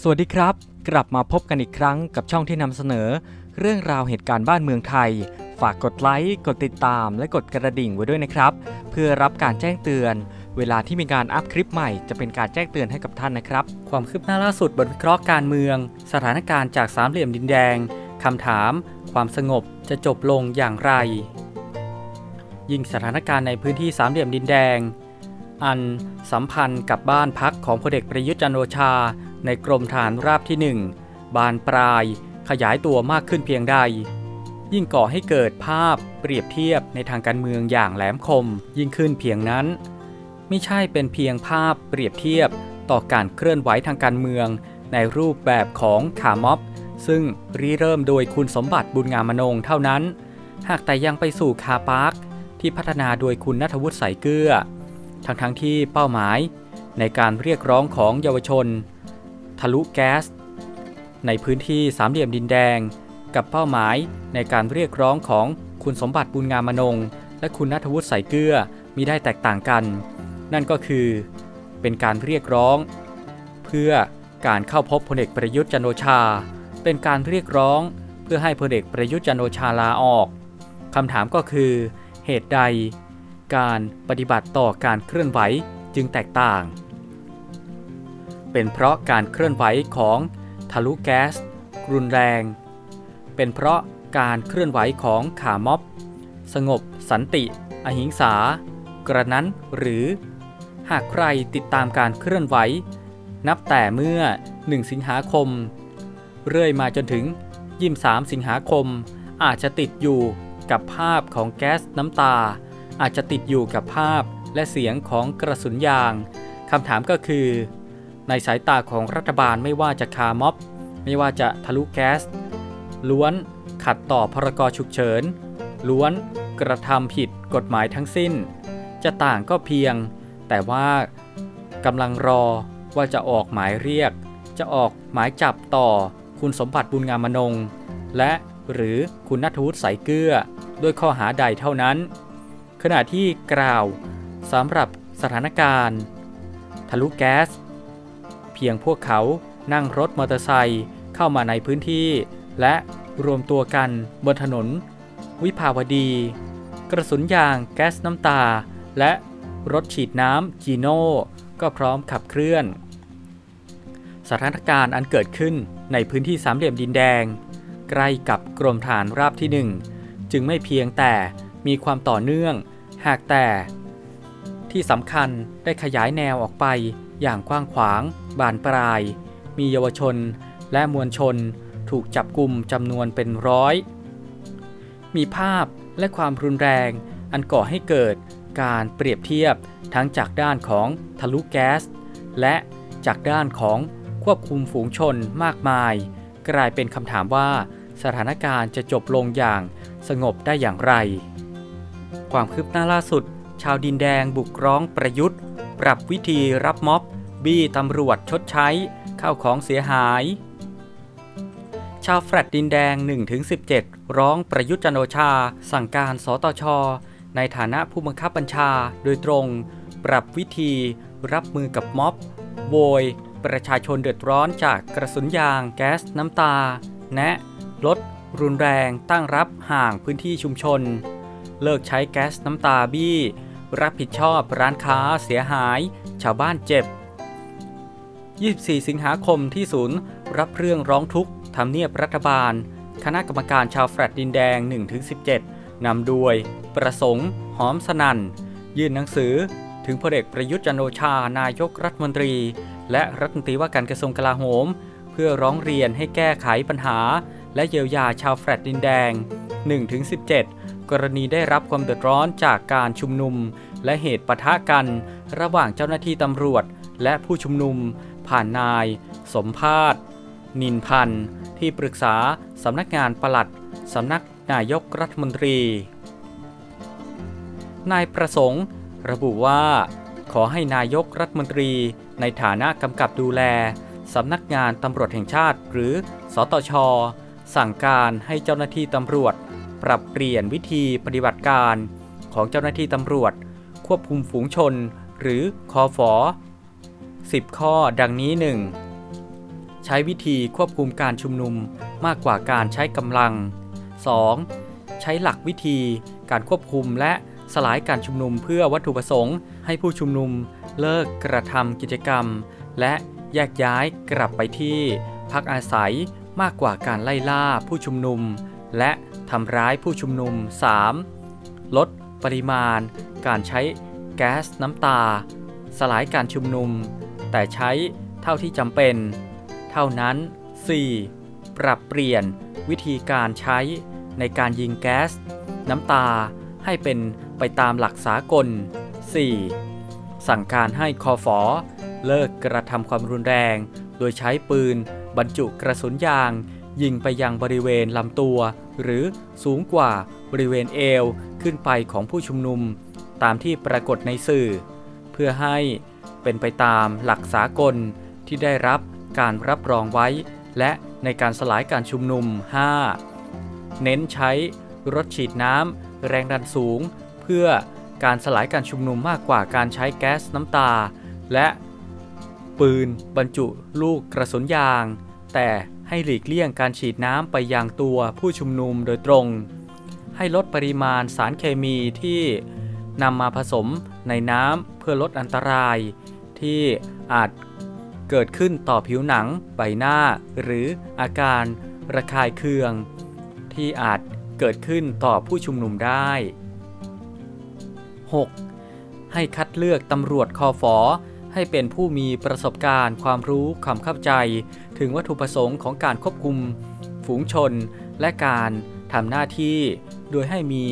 สวัสดีครับ กลับมาพบกันอีกครั้งกับช่องที่นำเสนอ เรื่องราวเหตุการณ์บ้านเมืองไทย ฝากกดไลค์กดติดตาม และกดกระดิ่งไว้ด้วยนะครับ เพื่อรับการแจ้งเตือน เวลาที่มีการอัพคลิปใหม่จะเป็นการแจ้งเตือนให้กับท่านนะครับ ความคืบหน้าล่าสุดบทวิเคราะห์การเมือง สถานการณ์จากสามเหลี่ยมดินแดงคำถาม ความสงบจะจบลงอย่างไร ยิ่งสถานการณ์ในพื้นที่สามเหลี่ยมดินแดง อันสัมพันธ์กับบ้านพักของพลเอกประยุทธ์จันทร์โอชา ในกรมฐานราบที่ 1 บานปลายขยายตัวมากขึ้นเพียงใด ยิ่งก่อให้เกิดภาพเปรียบเทียบในทางการเมืองอย่างแหลมคมยิ่งขึ้นเพียงนั้น ไม่ใช่เป็นเพียงภาพเปรียบเทียบต่อการเคลื่อนไหวทางการเมือง ในรูปแบบของขาม็อบ ซึ่งริเริ่มโดยคุณสมบัติบุญงามนงเท่านั้น หากแต่ยังไปสู่คาปาร์คที่พัฒนาโดยคุณนัทวุฒิใสายเกลือทั้งทั้งที่เป้าหมาย ในการเรียกร้องของเยาวชน ทะลุแก๊ส ในพื้นที่สามเหลี่ยมดินแดง กับเป้าหมายในการเรียกร้องของคุณสมบัติบุญงามนง และคุณนัทวุฒิใสายเกลือมีได้แตกต่างกัน นั่นก็คือ เป็นการเรียกร้อง เพื่อการเข้าพบพลเอกประยุทธ์จันโอชา เป็นการเรียกร้อง เพื่อให้พลเอกประยุทธ์จันโอชาลาออกคำถามก็คือ เหตุใด การปฏิบัติต่อการเคลื่อนไหวจึงแตกต่าง เป็นเพราะการเคลื่อนไหวของทะลุแก๊สรุนแรง เป็นเพราะการเคลื่อนไหวของขาม็อบ สงบ สันติ อหิงสา กระนั้นหรือ หากใครติดตามการเคลื่อนไหว นับแต่เมื่อ 1 สิงหาคม เรื่อยมาจนถึง 23 สิงหาคม อาจจะติดอยู่กับภาพของแก๊สน้ำตา อาจจะติดอยู่กับภาพและเสียงของกระสุนยางคำถามก็คือ ในสายตาของรัฐบาลไม่ว่าจะคาม็อบ ไม่ว่าจะทะลุแก๊ส ล้วนขัดต่อพรกฉุกเฉิน ล้วนกระทำผิดกฎหมายทั้งสิ้น จะต่างก็เพียง แต่ว่ากำลังรอว่าจะออกหมายเรียก จะออกหมายจับต่อคุณสมบัติบุญงามมนง และหรือคุณนัทวุฒิใสายเกลือด้วยข้อหาใดเท่านั้น ขณะที่กล่าวสำหรับสถานการณ์ ทะลุแก๊ส เพียงพวกเขานั่งรถมอเตอร์ไซค์เข้ามาในพื้นที่ และรวมตัวกันบนถนน วิภาวดี กระสุนยางแก๊สน้ำตา และรถฉีดน้ำจีโน่ก็พร้อมขับเคลื่อน สถานการณ์อันเกิดขึ้นในพื้นที่สามเหลี่ยมดินแดง ใกล้กับกรมฐานราบที่หนึ่งจึงไม่เพียงแต่มีความต่อเนื่อง หากแต่ ที่สำคัญได้ขยายแนวออกไป อย่างกว้างขวาง บานปลาย มีเยาวชนและมวลชนถูกจับกลุ่มจำนวนเป็นร้อย มีภาพและความรุนแรงอันก่อให้เกิดการเปรียบเทียบทั้งจากด้านของทะลุแก๊ส และจากด้านของควบคุมฝูงชนมากมาย กลายเป็นคำถามว่าสถานการณ์จะจบลงอย่างสงบได้อย่างไร ความคืบหน้าล่าสุด ชาวดินแดงบุกร้องประยุทธ์ ปรับวิธีรับม็อบ บี้ตำรวจชดใช้ เข้าของเสียหาย ชาวแฟลตดินแดง 1-17 ร้องประยุทธ์จันโอชา สั่งการสตช ในฐานะผู้บังคับบัญชาโดยตรง ปรับวิธีรับมือกับม็อบโวยประชาชนเดือดร้อนจากกระสุนยางแก๊สน้ำตา แนะลดรุนแรงตั้งรับห่างพื้นที่ชุมชน เลิกใช้แก๊สน้ำตาบี้ รับผิดชอบร้านค้าเสียหาย ชาวบ้านเจ็บ 24 สิงหาคมที่ศูนย์ รับเรื่องร้องทุกข์ทำเนียบรัฐบาล คณะกรรมการชาวแฟลตดินแดง 1-17 นำโดย ประสงค์ หอมสนันยื่นหนังสือ ถึงพลเอกประยุทธ์จันโอชา นายกรัฐมนตรี และรัฐมนตรีว่าการกระทรวงกลาโหม เพื่อร้องเรียนให้แก้ไขปัญหา และเยียวยาชาวแฟลตดินแดง 1-17 กรณีได้รับความเดือดร้อนจากการชุมนุม และเหตุปะทะกันระหว่างเจ้าหน้าที่ตำรวจ และผู้ชุมนุม ผ่านนาย สมภาษณ์นินพันธ์ ที่ปรึกษาสำนักงานปลัดสำนักนายกรัฐมนตรี นายประสงค์ ระบุว่า ขอให้นายกรัฐมนตรีในฐานะกำกับดูแลสำนักงานตำรวจแห่งชาติ หรือ สตช สั่งการให้เจ้าหน้าที่ตำรวจ ปรับเปลี่ยนวิธีปฏิบัติการของเจ้าหน้าที่ตำรวจ ควบคุมฝูงชน หรือคอฟอ10 ข้อดังนี้ 1. ใช้วิธีควบคุมการชุมนุมมากกว่าการใช้กำลัง 2. ใช้หลักวิธีการควบคุมและสลายการชุมนุมเพื่อวัตถุประสงค์ ให้ผู้ชุมนุมเลิกกระทำกิจกรรม และแยกย้ายกลับไปที่พักอาศัยมากกว่าการไล่ล่าผู้ชุมนุม และทำร้ายผู้ชุมนุม 3. ลดปริมาณ การใช้แก๊สน้ำตา สลายการชุมนุม แต่ใช้เท่าที่จำเป็น เท่านั้น 4. ปรับเปลี่ยนวิธีการใช้ในการยิงแก๊ส น้ำตาให้เป็นไปตามหลักสากล 4. สั่งการให้คอฟอเลิกกระทำความรุนแรง โดยใช้ปืน บรรจุกระสุนยาง ยิงไปยังบริเวณลำตัว หรือสูงกว่าบริเวณเอวขึ้นไปของผู้ชุมนุม ตามที่ปรากฏในสื่อ เพื่อให้เป็นไปตามหลักสากลที่ได้รับการรับรองไว้ และในการสลายการชุมนุม 5. เน้นใช้รถฉีดน้ำแรงดันสูง เพื่อการสลายการชุมนุมมากกว่าการใช้แก๊สน้ำตา และปืนบรรจุลูกกระสุนยาง แต่ให้หลีกเลี่ยงการฉีดน้ำไปยังตัวผู้ชุมนุมโดยตรง ให้ลดปริมาณสารเคมีที่ นำมาผสมในน้ำเพื่อลดอันตราย ที่อาจเกิดขึ้นต่อผิวหนัง ใบหน้า หรืออาการระคายเคือง ที่อาจเกิดขึ้นต่อผู้ชุมนุมได้ 6. ให้คัดเลือกตำรวจคอฟอให้เป็นผู้มีประสบการณ์ ความรู้ความเข้าใจ ถึงวัตถุประสงค์ของการควบคุม ฝูงชน และการทำหน้าที่ โดยให้มี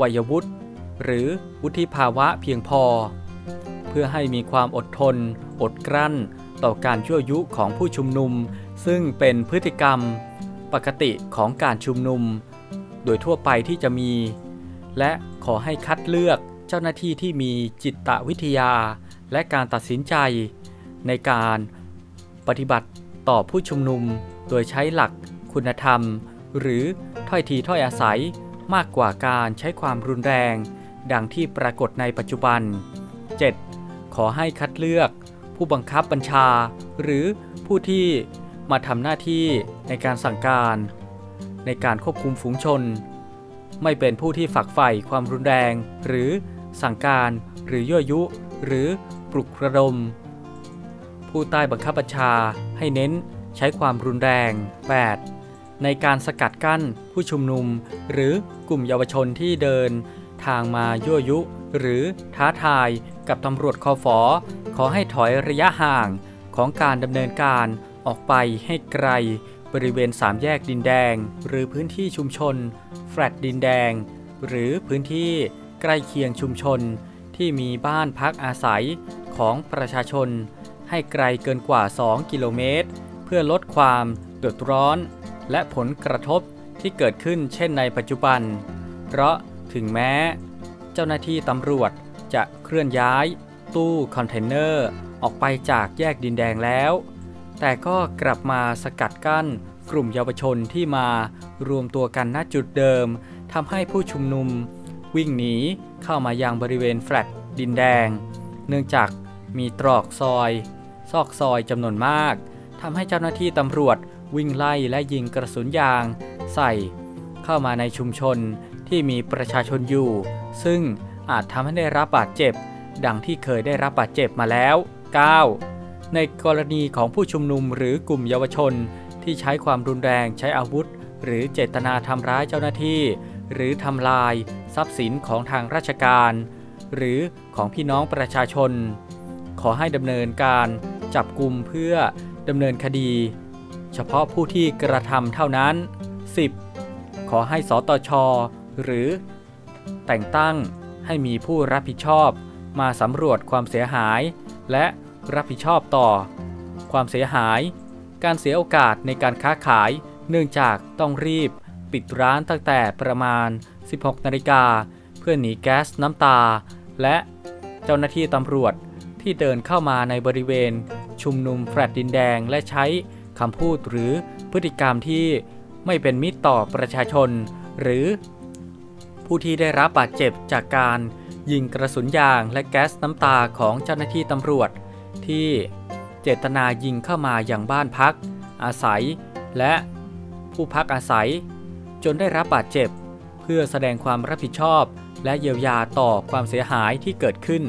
วัยวุฒิ หรือวุฒิภาวะเพียงพอ เพื่อให้มีความอดทน อดกลั้น ต่อการชั่วยุของผู้ชุมนุม ซึ่งเป็นพฤติกรรม ปกติของการชุมนุม โดยทั่วไปที่จะมี และขอให้คัดเลือกเจ้าหน้าที่ที่มีจิตวิทยา และการตัดสินใจ ในการปฏิบัติต่อผู้ชุมนุม โดยใช้หลักคุณธรรม หรือถ้อยทีถ้อยอาศัยมากกว่าการใช้ความรุนแรง ดังที่ปรากฏในปัจจุบัน 7. ขอให้คัดเลือก ผู้บังคับบัญชา หรือผู้ที่มาทำหน้าที่ในการสั่งการ ในการควบคุมฝูงชน ไม่เป็นผู้ที่ฝักใฝ่ความรุนแรง หรือสั่งการ หรือยั่วยุ หรือปลุกระดม ผู้ใต้บังคับบัญชาให้เน้นใช้ความรุนแรง 8. ในการสกัดกั้นผู้ชุมนุม หรือกลุ่มเยาวชนที่เดิน ทางมายั่วยุ หรือท้าทายกับตำรวจคอฟอขอให้ถอยระยะห่างของการดำเนินการออกไปให้ไกล บริเวณสามแยกดินแดง หรือพื้นที่ชุมชน แฟลตดินแดง หรือพื้นที่ใกล้เคียงชุมชน ที่มีบ้านพักอาศัยของประชาชน ให้ไกลเกินกว่า 2 กิโลเมตร เพื่อลดความเดือดร้อน และผลกระทบที่เกิดขึ้นเช่นในปัจจุบัน เพราะ ถึงแม้ เจ้าหน้าที่ตำรวจจะเคลื่อนย้ายตู้คอนเทนเนอร์ออกไปจากแยกดินแดงแล้ว แต่ก็กลับมาสกัดกั้นกลุ่มเยาวชนที่มารวมตัวกันณจุดเดิมทำให้ผู้ชุมนุม วิ่งหนีเข้ามายังบริเวณแฟลตดินแดง เนื่องจากมีตรอกซอย ซอกซอยจำนวนมากทำให้เจ้าหน้าที่ตำรวจวิ่งไล่และยิงกระสุนยาง ใส่เข้ามาในชุมชน ที่มีประชาชนอยู่ ซึ่งอาจทำให้ได้รับบาดเจ็บ ดังที่เคยได้รับบาดเจ็บมาแล้ว 9. ในกรณีของผู้ชุมนุมหรือกลุ่มเยาวชน ที่ใช้ความรุนแรงใช้อาวุธ หรือเจตนาทำร้ายเจ้าหน้าที่ หรือทำลาย ทรัพย์สินของทางราชการ หรือของพี่น้องประชาชน ขอให้ดำเนินการจับกลุ่มเพื่อดำเนินคดี เฉพาะผู้ที่กระทำเท่านั้น 10. ขอให้สตช หรือ แต่งตั้งให้มีผู้รับผิดชอบ มาสำรวจความเสียหาย และรับผิดชอบต่อ ความเสียหาย การเสียโอกาสในการค้าขาย เนื่องจากต้องรีบ ปิดร้านตั้งแต่ประมาณ 16 นาฬิกาเพื่อหนีแก๊สน้ำตา และเจ้าหน้าที่ตำรวจที่เดินเข้ามาในบริเวณ ชุมนุมแฟลตดินแดงและใช้คำพูดหรือพฤติกรรมที่ไม่เป็นมิตรต่อประชาชน หรือ ผู้ที่ได้รับบาดเจ็บจากการยิงกระสุนยางและแก๊สน้ำตาของเจ้าหน้าที่ตำรวจ ที่เจตนายิงเข้ามาอย่างบ้านพัก อาศัย และผู้พักอาศัย จนได้รับบาดเจ็บ เพื่อแสดงความรับผิดชอบ และเยียวยาต่อความเสียหายที่เกิดขึ้น